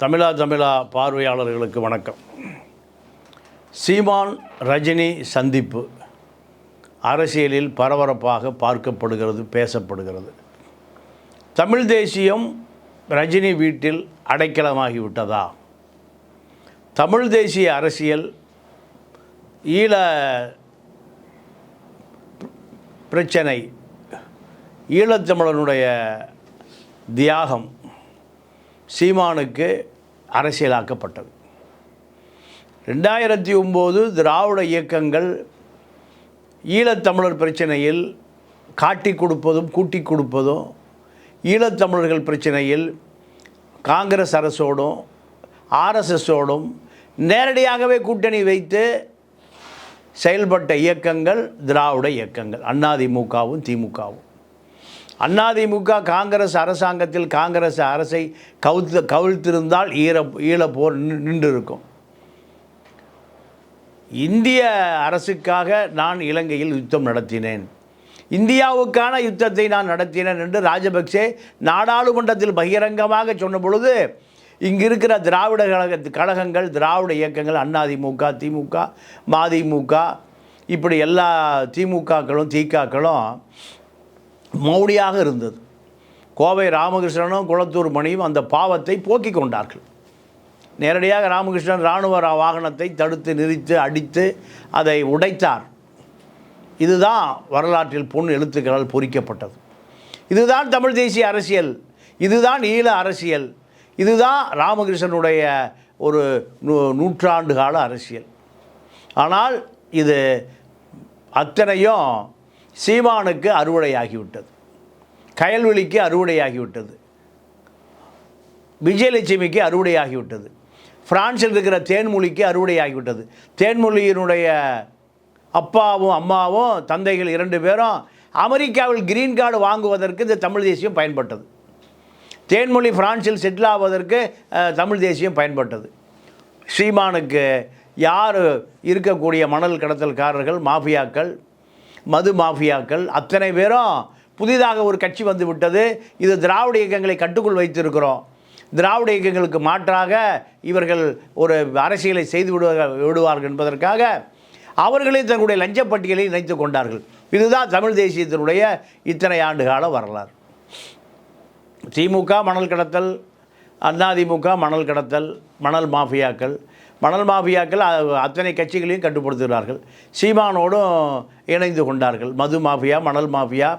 தமிழா தமிழா பார்வையாளர்களுக்கு வணக்கம். சீமான் ரஜினி சந்திப்பு. அரசியலில் பரபரப்பாக பார்க்கப்படுகிறது பேசப்படுகிறது. தமிழ் தேசியம் ரஜினி வீட்டில் அடைக்கலமாகிவிட்டதா தமிழ் தேசிய அரசியல் ஈழ பிரச்சனை ஈழத்தமிழனுடைய தியாகம் சீமானுக்கு அரசியலாக்கப்பட்டது. ரெண்டாயிரத்தி ஒம்பது திராவிட இயக்கங்கள் ஈழத்தமிழர் பிரச்சனையில் காட்டி கொடுப்பதும் கூட்டி கொடுப்பதும் ஈழத்தமிழர்கள் பிரச்சனையில் காங்கிரஸ் அரசோடும் ஆர்எஸ்எஸோடும் நேரடியாகவே கூட்டணி வைத்து செயல்பட்ட இயக்கங்கள் திராவிட இயக்கங்கள். அதிமுகவும் திமுகவும். அதிமுக காங்கிரஸ் அரசாங்கத்தில் காங்கிரஸ் அரசை கவுத்து கவிழ்த்திருந்தால் ஈர ஈழப்போர் நின்று நின்றிருக்கும். இந்திய அரசுக்காக நான் இலங்கையில் யுத்தம் நடத்தினேன். இந்தியாவுக்கான யுத்தத்தை நான் நடத்தினேன் என்று ராஜபக்சே நாடாளுமன்றத்தில் பகிரங்கமாக சொன்ன பொழுது இங்கு இருக்கிற திராவிட கழக கழகங்கள் திராவிட இயக்கங்கள் அதிமுக திமுக மதிமுக இப்படி எல்லா திமுகக்களும் திகாக்களும் மௌடியாக இருந்தது. கோவை ராமகிருஷ்ணனும் குளத்தூர் மணியும் அந்த பாவத்தை போக்கிக் கொண்டார்கள். நேரடியாக ராமகிருஷ்ணன் இராணுவ ரா- வாகனத்தை தடுத்து நிறுத்து அடித்து அதை உடைத்தார். இதுதான் வரலாற்றில் பொன் எழுத்துக்களால் பொறிக்கப்பட்டது. இதுதான் தமிழ் தேசிய அரசியல். இதுதான் ஈழ அரசியல். இதுதான் ராமகிருஷ்ணனுடைய ஒரு நூ- நூற்றாண்டு கால அரசியல். ஆனால் இது அத்தனையும் சீமானுக்கு அறுவடையாகிவிட்டது. கயல்வெளிக்கு அறுவடையாகிவிட்டது. விஜயலட்சுமிக்கு அறுவடையாகிவிட்டது. பிரான்சில் இருக்கிற தேன்மொழிக்கு அறுவடையாகிவிட்டது. தேன்மொழியினுடைய அப்பாவும் அம்மாவும் தந்தைகள் இரண்டு பேரும் அமெரிக்காவில் கிரீன் கார்டு வாங்குவதற்கு இந்த தமிழ் தேசியம் பயன்பட்டது. தேன்மொழி பிரான்சில் செட்டில் ஆவதற்கு தமிழ் தேசியம் பயன்பட்டது. ஸ்ரீமானுக்கு யார் இருக்கக்கூடிய மணல் கடத்தல்காரர்கள் மாஃபியாக்கள் மது மாஃபியாக்கள். அத்தனை பேரும் புதிதாக ஒரு கட்சி வந்து விட்டது இது திராவிட இயக்கங்களை கட்டுக்குள் வைத்திருக்கிறோம். திராவிட இயக்கங்களுக்கு மாற்றாக இவர்கள் ஒரு அரசியலை செய்து விடுவார்கள் விடுவார்கள் என்பதற்காக அவர்களே தங்களுடைய லஞ்சப்பட்டியலை இணைத்து கொண்டார்கள். இதுதான் தமிழ் தேசியத்தினுடைய இத்தனை ஆண்டு கால வரலாறு. திமுக மணல் கடத்தல் அதிமுக மணல் கடத்தல் மணல் மாஃபியாக்கள் மணல் மாஃபியாக்கள் அத்தனை கட்சிகளையும் கட்டுப்படுத்துகிறார்கள். சீமானோடும் இணைந்து கொண்டார்கள். மது மாஃபியா மணல் மாஃபியா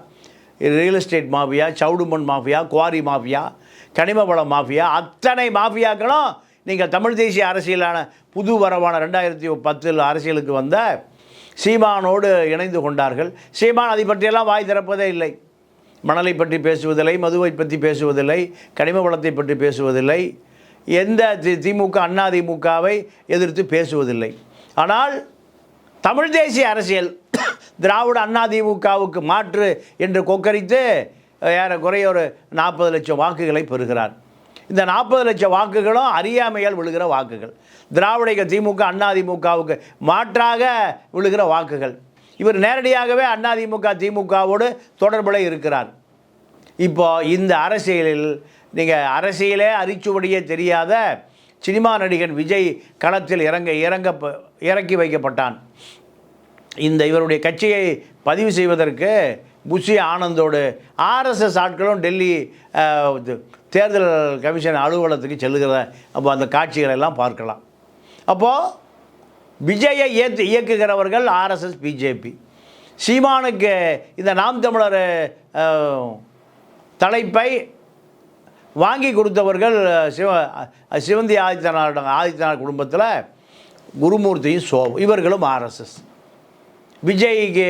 ரியல் எஸ்டேட் மாஃபியா சவுடுமண் மாஃபியா குவாரி மாஃபியா கனிம வள மாஃபியா அத்தனை மாஃபியாக்களும் நீங்கள் தமிழ் தேசிய அரசியலான புது வரவான ரெண்டாயிரத்தி பத்தில் அரசியலுக்கு வந்த சீமானோடு இணைந்து கொண்டார்கள். சீமான் அதை பற்றியெல்லாம் வாய் திறப்பதே இல்லை. மணலை பற்றி பேசுவதில்லை மதுவை பற்றி பேசுவதில்லை கனிம வளத்தை பற்றி பேசுவதில்லை. எந்த தி திமுக அண்ணா திமுகவை எதிர்த்து பேசுவதில்லை. ஆனால் தமிழ் தேசிய அரசியல் திராவிட அண்ணா திமுகவுக்கு மாற்று என்று கொக்கரித்து ஏறக்குறைய ஒரு நாற்பது லட்சம் வாக்குகளை பெறுகிறார். இந்த நாற்பது லட்சம் வாக்குகளும் அறியாமையால் விழுகிற வாக்குகள். திராவிட திமுக அண்ணா திமுகவுக்கு மாற்றாக விழுகிற வாக்குகள். இவர் நேரடியாகவே அண்ணா திமுக திமுகவோடு தொடர்புல இருக்கிறார். இப்போ இந்த அரசியலில் நீங்கள் அரசியலே அரிச்சுவடியே தெரியாத சினிமா நடிகன் விஜய் களத்தில் இறங்க இறங்க இறக்கி வைக்கப்பட்டான். இந்த இவருடைய கட்சியை பதிவு செய்வதற்கு புஷி ஆனந்தோடு ஆர்எஸ்எஸ் ஆட்களும் டெல்லி தேர்தல் கமிஷன் அலுவலகத்துக்கு செல்லுகிற அப்போ அந்த காட்சிகளை எல்லாம் பார்க்கலாம். அப்போது விஜயை ஏற்று இயக்குகிறவர்கள் ஆர்எஸ்எஸ் பிஜேபி சீமானுக்கு இந்த நாம் தமிழர் தலைப்பை வாங்கி கொடுத்தவர்கள் சிவ சிவந்தி ஆதித்தனார் ஆதித்யநாத் குடும்பத்தில் குருமூர்த்தியும் சோ இவர்களும் ஆர்எஸ்எஸ் விஜய்க்கு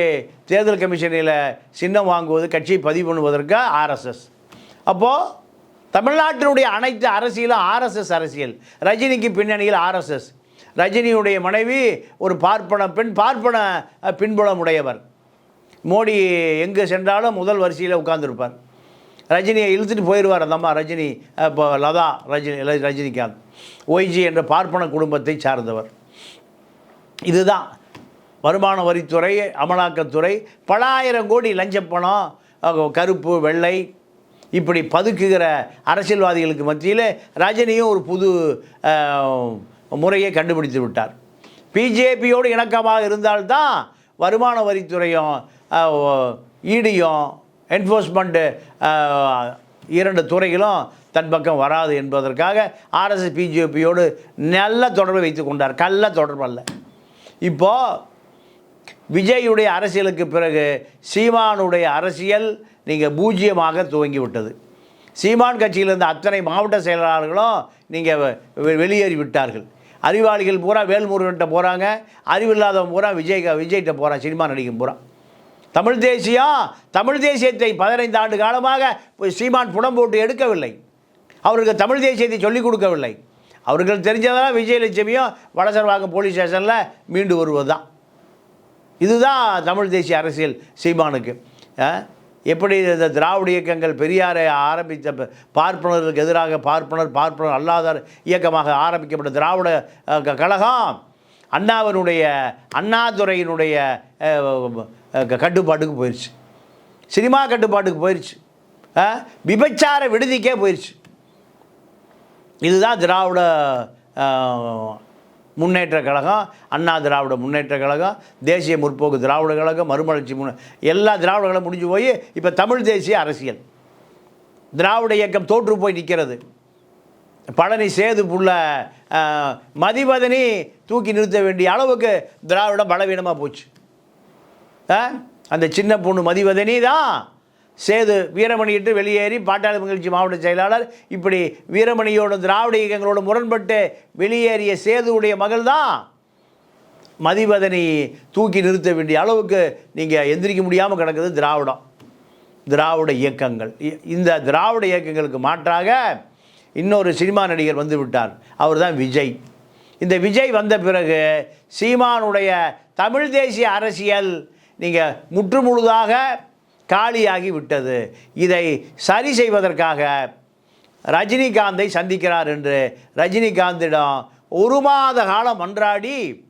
தேர்தல் கமிஷனில் சின்னம் வாங்குவது கட்சியை பதிவு பண்ணுவதற்கு ஆர்எஸ்எஸ் அப்போது தமிழ்நாட்டினுடைய அனைத்து அரசியலும் ஆர்எஸ்எஸ் அரசியல். ரஜினிக்கு பின்னணியில் ஆர்எஸ்எஸ் ரஜினியுடைய மனைவி ஒரு பார்ப்பன பெண் பார்ப்பன பின்புலம் உடையவர் மோடி எங்கு சென்றாலும் முதல் வரிசையில் உட்கார்ந்துருப்பார். ரஜினியை இழுத்துட்டு போயிடுவார் அந்த அம்மா ரஜினி இப்போ லதா ரஜினி ரஜினிகாந்த். ஒய்ஜி என்ற பார்ப்பன குடும்பத்தை சார்ந்தவர். இதுதான் வருமான வரித்துறை அமலாக்கத்துறை பல ஆயிரம் கோடி லஞ்சப்பணம் பணம் கருப்பு வெள்ளை இப்படி பதுக்குகிற அரசியல்வாதிகளுக்கு மத்தியில் ரஜினியும் ஒரு புது முறையை கண்டுபிடித்து விட்டார். பிஜேபியோடு இணக்கமாக இருந்தால்தான் வருமான வரித்துறையும் ஈடியும் என்ஃபோர்ஸ்மெண்ட்டு uh, இரண்டு துறைகளும் தன் பக்கம் வராது என்பதற்காக ஆர்எஸ்எஸ் பிஜேபியோடு நல்ல தொடர்பை வைத்து கொண்டார். கல்ல தொடர்பு அல்ல. இப்போது விஜயுடைய அரசியலுக்கு பிறகு சீமானுடைய அரசியல் நீங்கள் பூஜ்ஜியமாக துவங்கி விட்டது சீமான் கட்சியில் இருந்த அத்தனை மாவட்ட செயலாளர்களும் நீங்கள் வெளியேறி விட்டார்கள் அறிவாளிகள் பூரா வேல்முருகன்கிட்ட போகிறாங்க அறிவில்லாதவன் பூரா விஜய் விஜய்கிட்ட போகிறான் சினிமா நடிகன் பூரா. தமிழ் தேசியம் தமிழ் தேசியத்தை பதினைந்து ஆண்டு காலமாக சீமான் புடம் போட்டு எடுக்கவில்லை. அவருக்கு தமிழ் தேசியத்தை சொல்லிக் கொடுக்கவில்லை. அவர்கள் தெரிஞ்சதெல்லாம் விஜயலட்சுமியும் வடசர்வாக்கம் போலீஸ் ஸ்டேஷனில் மீண்டு வருவது தான் இதுதான் தமிழ் தேசிய அரசியல் சீமானுக்கு. எப்படி இந்த திராவிட இயக்கங்கள் பெரியாரை ஆரம்பித்த ப- பார்ப்பனர்களுக்கு எதிராக பார்ப்பனர் பார்ப்பனர் அல்லாதார் இயக்கமாக ஆரம்பிக்கப்பட்ட திராவிட க- கழகம் அண்ணாவினுடைய அண்ணாதுரையினுடைய கட்டுப்பாட்டுக்கு போயிடுச்சு சினிமா கட்டுப்பாட்டுக்கு போயிடுச்சு விபச்சார விடுதிக்கே போயிடுச்சு இதுதான் திராவிட முன்னேற்ற கழகம் அண்ணா திராவிட முன்னேற்ற கழகம் தேசிய முற்போக்கு திராவிட கழகம் மறுமலர்ச்சி முன்ன எல்லா திராவிட கழகம் முடிஞ்சு போய் இப்போ தமிழ் தேசிய அரசியல். திராவிட இயக்கம் தோற்று போய் நிற்கிறது பழனி சேது புள்ள மதிபதனி தூக்கி நிறுத்த வேண்டிய அளவுக்கு திராவிடம் பலவீனமாக போச்சு. அந்த சின்ன பொண்ணு மதிவதனி தான் சேது வீரமணியிட்டு வெளியேறி பாட்டாளி மகிழ்ச்சி மாவட்ட செயலாளர் இப்படி வீரமணியோட திராவிட இயக்கங்களோடு முரண்பட்டு வெளியேறிய சேதுவுடைய மகள் தான் மதிவதனி தூக்கி நிறுத்த வேண்டிய அளவுக்கு நீங்கள் எந்திரிக்க முடியாமல் கிடக்குது திராவிடம். திராவிட இயக்கங்கள். இ- இந்த திராவிட இயக்கங்களுக்கு மாற்றாக இன்னொரு சினிமா நடிகர் வந்து விட்டார். அவர் தான் விஜய். இந்த விஜய் வந்த பிறகு சீமானுடைய தமிழ் தேசிய அரசியல் நீங்கள் முற்றுமுழுதாக காலியாகி விட்டது. இதை சரி செய்வதற்காக ரஜினிகாந்தை சந்திக்கிறார் என்று ரஜினிகாந்திடம் ஒரு மாத காலம் மன்றாடி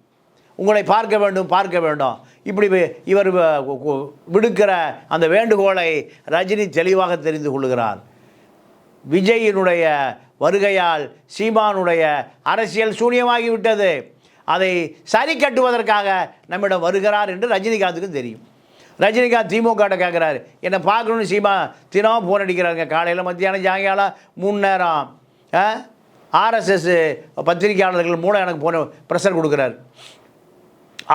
உங்களை பார்க்க வேண்டும் பார்க்க வேண்டும். இப்படி இவர் வ- கு- விடுக்கிற அந்த வேண்டுகோளை ரஜினி தெளிவாக தெரிந்து கொள்கிறார். விஜயினுடைய வருகையால் சீமானுடைய அரசியல் சூனியமாகிவிட்டது அதை சரி கட்டுவதற்காக நம்மிடம் வருகிறார் என்று ரஜினிகாந்துக்கும் தெரியும். ரஜினிகாந்த் திமுக கேட்குறாரு என்னை பார்க்கணும்னு சீமா தினமும் ஃபோன் அடிக்கிறாருங்க காலையில் மத்தியானம் சாயங்காலம் மூணு நேரம். ஆர்எஸ்எஸ் பத்திரிகையாளர்கள் மூலம் எனக்கு போன ப்ரெஷர் கொடுக்குறாரு.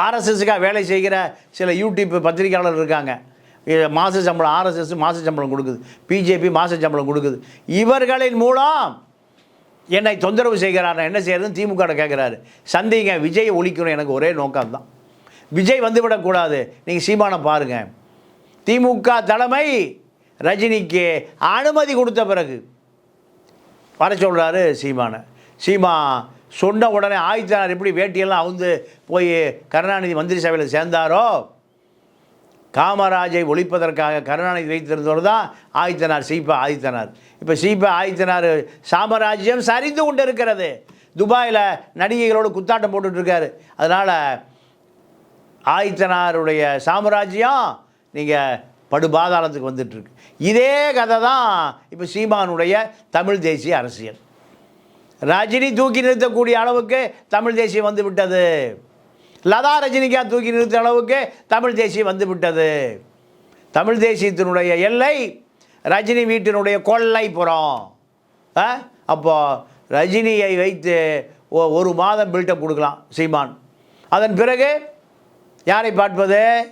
ஆர்எஸ்எஸ்க்காக வேலை செய்கிற சில யூடியூப் பத்திரிகையாளர் இருக்காங்க. மாத மாச சம்பளம் ஆர்எஸ்எஸ் மாச சம்பளம் கொடுக்குது. பிஜேபி மாச சம்பளம் கொடுக்குது. இவர்களின் மூலம் என்னை தொந்தரவு செய்கிறார் நான் என்ன செய்யறதுன்னு திமுக கேட்குறாரு சந்திங்க விஜய் ஒழிக்கணும் எனக்கு ஒரே நோக்கம் தான் விஜய் வந்துவிடக்கூடாது. நீங்கள் சீமானை பாருங்கள் திமுக தலைமை ரஜினிக்கு அனுமதி கொடுத்த பிறகு வர சொல்கிறாரு சீமானை. சீமா சொன்ன உடனே ஆயுத்தனார் எப்படி வேட்டியெல்லாம் அவுந்து போய் கருணாநிதி மந்திரி சபையில் சேர்ந்தாரோ காமராஜை ஒழிப்பதற்காக கருணாநிதி வைத்திருந்தவர் தான் ஆதித்தனார் சீபா ஆதித்தனார். இப்போ சீபா ஆதித்தனார் சாம்ராஜ்யம் சரிந்து கொண்டு இருக்கிறது துபாயில் நடிகைகளோடு குத்தாட்டம் போட்டுட்ருக்காரு. அதனால் ஆதித்தனாருடைய சாம்ராஜ்யம் நீங்கள் படுபாதாளத்துக்கு வந்துட்டுருக்கு இதே கதை தான் இப்போ சீமானுடைய தமிழ் தேசிய அரசியல். ரஜினி தூக்கி நிறுத்தக்கூடிய அளவுக்கு தமிழ் தேசியம் வந்து விட்டது. லதா ரஜினிகாந்த் தூக்கி நிறுத்த அளவுக்கு தமிழ் தேசியம் வந்துவிட்டது. தமிழ் தேசியத்தினுடைய எல்லை ரஜினி வீட்டினுடைய கொள்ளைப்புறம் ஆ? அப்போது ரஜினியை வைத்து ஒரு மாதம் பில்டப் கொடுக்கலாம் சீமான். அதன் பிறகு யாரை பார்ப்பது?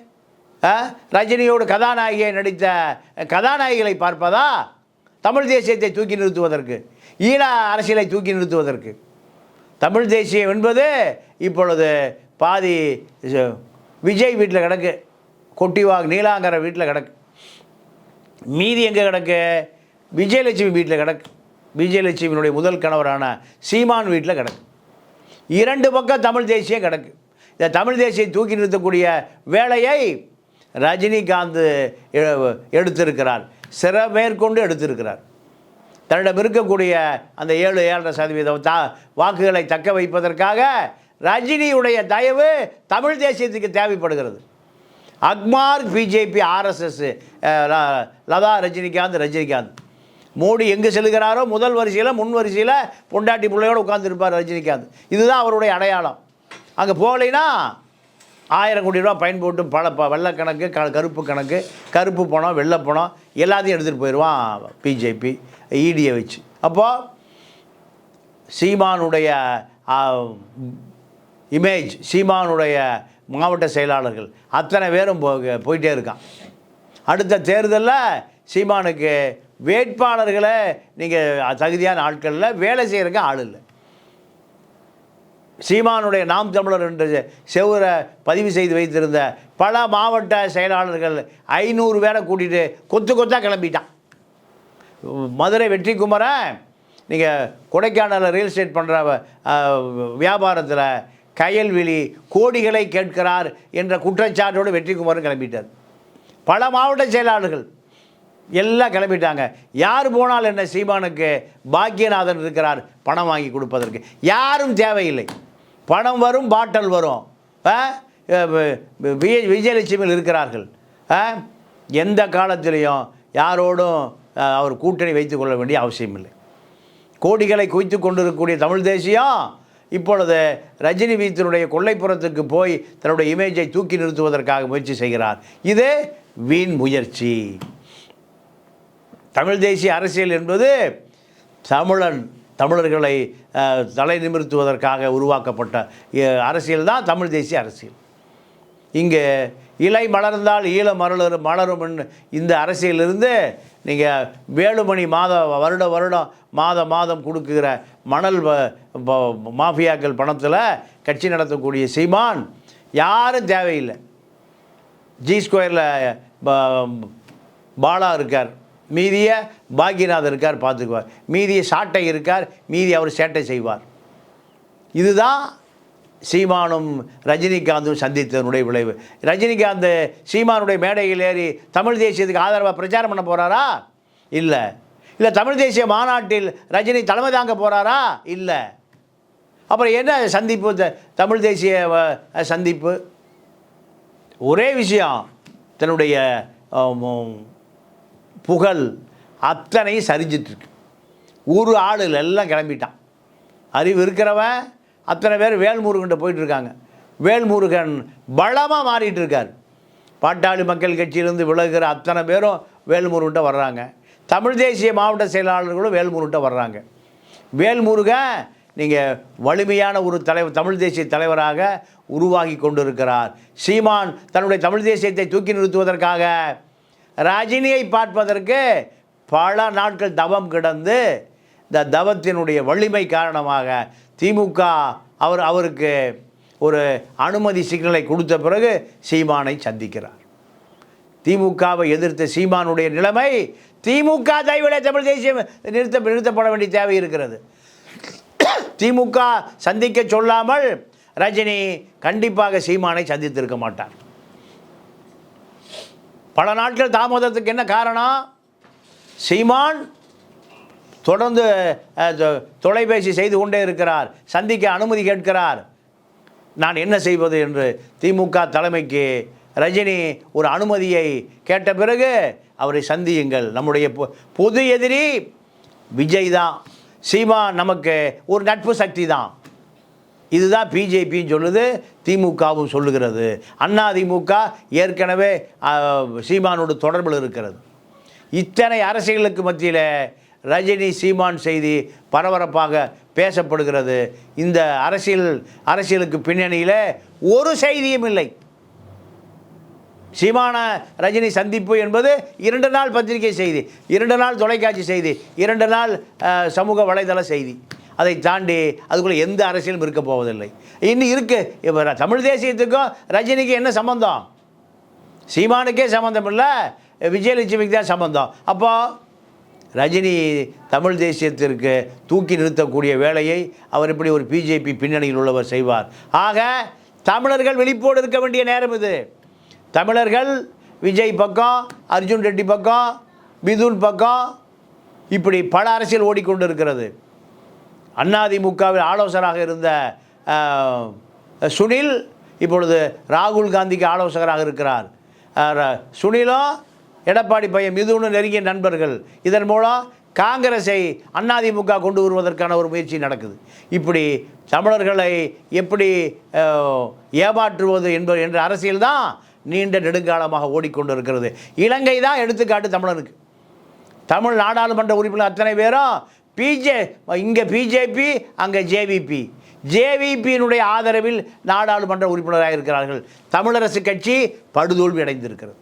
ஆ? ரஜினியோடு கதாநாயகியை நடித்த கதாநாயகிகளை பார்ப்பதா? தமிழ் தேசியத்தை தூக்கி நிறுத்துவதற்கு ஈழ அரசியலை தூக்கி நிறுத்துவதற்கு. தமிழ் தேசியம் என்பது இப்பொழுது பாதி விஜய் வீட்டில் கிடக்கு. கொட்டிவாக் நீலாங்கர வீட்டில் கிடக்கு. மீதி எங்கே கிடக்கு? விஜயலட்சுமி வீட்டில் கிடக்கு. விஜயலட்சுமியினுடைய முதல் கணவரான சீமான் வீட்டில் கிடக்கு. இரண்டு பக்கம் தமிழ் தேசியம் கிடக்கு. இந்த தமிழ் தேசியம் தூக்கி நிறுத்தக்கூடிய வேலையை ரஜினிகாந்த் எடுத்திருக்கிறார். சிற மேற்கொண்டு எடுத்திருக்கிறார். தன்னிடம் இருக்கக்கூடிய அந்த ஏழு ஏழரை சதவீதம் தா வாக்குகளை தக்க வைப்பதற்காக ரஜினியுடைய தயவு தமிழ் தேசியத்துக்கு தேவைப்படுகிறது. அக்மார் பிஜேபி ஆர்எஸ்எஸ் லதா ரஜினிகாந்த் ரஜினிகாந்த். மோடி எங்கே செல்கிறாரோ முதல் வரிசையில் முன் வரிசையில் பொண்டாட்டி பிள்ளையோடு உட்காந்துருப்பார் ரஜினிகாந்த். இதுதான் அவருடைய அடையாளம். அங்கே போகலைன்னா ஆயிரம் கோடி ரூபா பயன் போட்டு பல ப வெள்ளக்கணக்கு க கருப்பு கணக்கு கருப்பு பணம் வெள்ளை பணம் எல்லாத்தையும் எடுத்துகிட்டு போயிடுவான் பிஜேபி ஈடியை வச்சு. அப்போது சீமானுடைய இமேஜ் சீமானுடைய மாவட்ட செயலாளர்கள். அத்தனை பேரும் போ போயிட்டே இருக்கான். அடுத்த தேர்தலில் சீமானுக்கு வேட்பாளர்களை நீங்கள் தகுதியான ஆட்களில் வேலை செய்கிறக்க ஆள் இல்லை. சீமானுடைய நாம் தமிழர் என்ற செவரை பதிவு செய்து வைத்திருந்த பல மாவட்ட செயலாளர்கள் ஐநூறு பேரை கூட்டிகிட்டு கொத்து கொத்தாக கிளம்பிட்டான். மதுரை வெற்றி குமரன் நீங்கள் கொடைக்கானலில் ரியல் எஸ்டேட் பண்ணுற வியாபாரத்தில் கயல்விழி கோடிகளை கேட்கிறார் என்ற குற்றச்சாட்டோடு வெற்றி கிளம்பிட்டார். பல மாவட்ட செயலாளர்கள் எல்லாம் கிளம்பிட்டாங்க. யார் போனால் என்ன சீமானுக்கு பாக்கியநாதன் இருக்கிறார் பணம் வாங்கி கொடுப்பதற்கு. யாரும் தேவையில்லை. பணம் வரும் பாட்டல் வரும். ஆ? வி- விஜய விஜயலட்சுமியில் இருக்கிறார்கள். ஆ? எந்த காலத்திலையும் யாரோடும் அவர் கூட்டணி வைத்துக்கொள்ள வேண்டிய அவசியம் இல்லை கோடிகளை குவித்து கொண்டிருக்கக்கூடிய தமிழ் தேசியம் இப்பொழுது ரஜினி வீத்தினுடைய கொல்லைப்புறத்துக்கு போய் தன்னுடைய இமேஜை தூக்கி நிறுத்துவதற்காக முயற்சி செய்கிறார். இது வீண் முயற்சி. தமிழ் தேசிய அரசியல் என்பது தமிழன் தமிழர்களை தலை நிமிர்த்துவதற்காக உருவாக்கப்பட்ட அரசியல் தான் தமிழ் தேசிய அரசியல். இங்கே இலை மலர்ந்தால் ஈழ மலர் மலரும்னு இந்த அரசியலிருந்து நீங்கள் வேலுமணி மாத வருட வருடம் மாத மாதம் கொடுக்குற மணல் மாஃபியாக்கள் பணத்தில் கட்சி நடத்தக்கூடிய சீமான் யாரும் தேவையில்லை. ஜி ஸ்கொயரில் பாலா இருக்கார். மீதிய பாக்யநாத் இருக்கார் பார்த்துக்குவார். மீதிய சாட்டை இருக்கார் மீதி அவர் சேட்டை செய்வார். இதுதான் சீமானும் ரஜினிகாந்தும் சந்தித்ததனுடைய விளைவு. ரஜினிகாந்த் சீமானுடைய மேடையில் ஏறி தமிழ் தேசியத்துக்கு ஆதரவாக பிரச்சாரம் பண்ண போகிறாரா இல்லை. இல்லை தமிழ் தேசிய மாநாட்டில் ரஜினி தலைமை தாங்க போகிறாரா இல்லை. அப்புறம் என்ன சந்திப்பு? த- தமிழ் தேசிய சந்திப்பு? ஒரே விஷயம் தன்னுடைய புகழ் அத்தனையும் சரிஞ்சிட்ருக்கு ஒரு ஆளுகள் எல்லாம் கிளம்பிட்டான். அறிவு இருக்கிறவன் அத்தனை பேர் வேல்முருகன்ட்ட போயிட்டுருக்காங்க. வேல்முருகன் பலமாக மாறிட்டு இருக்கார் பாட்டாளி மக்கள் கட்சியிலிருந்து விலகுகிற அத்தனை பேரும் வேல்முருகன்ட்ட வர்றாங்க. தமிழ் தேசிய மாவட்ட செயலாளர்களும் வேல்முருகன்ட்ட வர்றாங்க. வேல்முருகன் நீங்கள் வலிமையான ஒரு தலைவர் தமிழ் தேசிய தலைவராக உருவாகி கொண்டிருக்கிறார். சீமான் தன்னுடைய தமிழ் தேசியத்தை தூக்கி நிறுத்துவதற்காக ரஜினியை பார்ப்பதற்கு பல நாட்கள் தவம் கிடந்து இந்த தவத்தினுடைய வலிமை காரணமாக திமுக அவர் அவருக்கு ஒரு அனுமதி சிக்னலை கொடுத்த பிறகு சீமானை சந்திக்கிறார். திமுகவை எதிர்த்த சீமானுடைய நிலைமை திமுக தயவுல தமிழ் தேசியம் நிறுத்த நிறுத்தப்பட வேண்டிய தேவை இருக்கிறது. திமுக சந்திக்க சொல்லாமல் ரஜினி கண்டிப்பாக சீமானை சந்தித்திருக்க மாட்டார். பல நாட்கள் தாமதத்துக்கு என்ன காரணம்? சீமான் தொடர்ந்து தொலைபேசி செய்து கொண்டே இருக்கிறார். சந்திக்க அனுமதி கேட்கிறார். நான் என்ன செய்வது என்று திமுக தலைமைக்கு ரஜினி ஒரு அனுமதியை கேட்ட பிறகு அவரை சந்தியுங்கள். நம்முடைய பொது எதிரி விஜய் தான் சீமா நமக்கு ஒரு நட்பு சக்தி தான். இதுதான் பிஜேபியும் சொல்லுது திமுகவும் சொல்லுகிறது. அண்ணா திமுக ஏற்கனவே சீமானோட சீமானோடு தொடர்பில் இருக்கிறது. இத்தனை அரசியலுக்கு மத்தியில் ரஜினி சீமான் செய்தி பரபரப்பாக பேசப்படுகிறது. இந்த அரசியல் அரசியலுக்கு பின்னணியில் ஒரு செய்தியும் இல்லை. சீமான ரஜினி சந்திப்பு என்பது இரண்டு நாள் பத்திரிகை செய்தி இரண்டு நாள் தொலைக்காட்சி செய்தி இரண்டு நாள் சமூக வலைதள செய்தி. அதை தாண்டி அதுக்குள்ளே எந்த அரசியலும் இருக்க போவதில்லை. இன்னும் இருக்குது இப்போ தமிழ் தேசியத்துக்கும் ரஜினிக்கு என்ன சம்பந்தம்? சீமானுக்கே சம்மந்தம் இல்லை விஜயலட்சுமிக்கு தான் சம்மந்தம் அப்போது ரஜினி தமிழ் தேசியத்திற்கு தூக்கி நிறுத்தக்கூடிய வேலையை அவர் இப்படி ஒரு பிஜேபி பின்னணியில் உள்ளவர் செய்வார். ஆக தமிழர்கள் விழிப்போடு இருக்க வேண்டிய நேரம் இது. தமிழர்கள் விஜய் பக்கம் அர்ஜுன் ரெட்டி பக்கம் மிதுன் பக்கம் இப்படி பல அரசியல் ஓடிக்கொண்டு இருக்கிறது அதிமுகவில் ஆலோசகராக இருந்த சுனில் இப்பொழுது ராகுல் காந்திக்கு ஆலோசகராக இருக்கிறார். ர- சுனிலும் எடப்பாடி பையன் மிதுனும் நெருங்கிய நண்பர்கள். இதன் மூலம் காங்கிரஸை அதிமுக கொண்டு வருவதற்கான ஒரு முயற்சி நடக்குது. இப்படி தமிழர்களை எப்படி ஏமாற்றுவது என்பது என்ற அரசியல் தான் நீண்ட நெடுங்காலமாக ஓடிக்கொண்டிருக்கிறது. இலங்கை தான் எடுத்துக்காட்டு தமிழனுக்கு. தமிழ் நாடாளுமன்ற உறுப்பினர் அத்தனை பேரும் பிஜே இங்கே பிஜேபி அங்கே ஜேவிபி ஜேவிபியினுடைய ஆதரவில் நாடாளுமன்ற உறுப்பினராக இருக்கிறார்கள் தமிழரசு கட்சி படுதோல்வி அடைந்திருக்கிறது.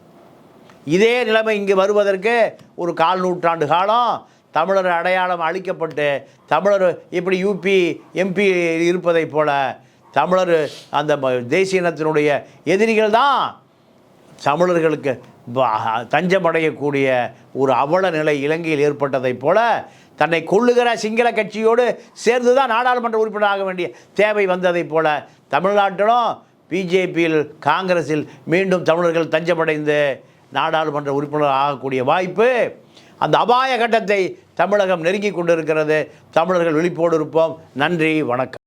இதே நிலைமை இங்கே வருவதற்கு ஒரு கால் நூற்றாண்டு காலம் தமிழர் அடையாளம் அழிக்கப்பட்டு தமிழர் இப்படி யூபி எம்பி இருப்பதைப் போல தமிழர் அந்த ம- தேசிய இனத்தினுடைய எதிரிகள் தான் தமிழர்களுக்கு தஞ்சமடையக்கூடிய ஒரு அவல நிலை இலங்கையில் ஏற்பட்டதைப் போல தன்னை கொள்ளுகிற சிங்கள கட்சியோடு சேர்ந்து தான் நாடாளுமன்ற உறுப்பினராக வேண்டிய தேவை வந்ததைப் போல தமிழ்நாட்டிலும் பிஜேபியில் காங்கிரஸில் மீண்டும் தமிழர்கள் தஞ்சமடைந்து நாடாளுமன்ற உறுப்பினர் ஆகக்கூடிய வாய்ப்பு அந்த அபாய கட்டத்தை தமிழகம் நெருங்கி கொண்டிருக்கிறது. தமிழர்கள் விழிப்போடு இருப்போம். நன்றி வணக்கம்.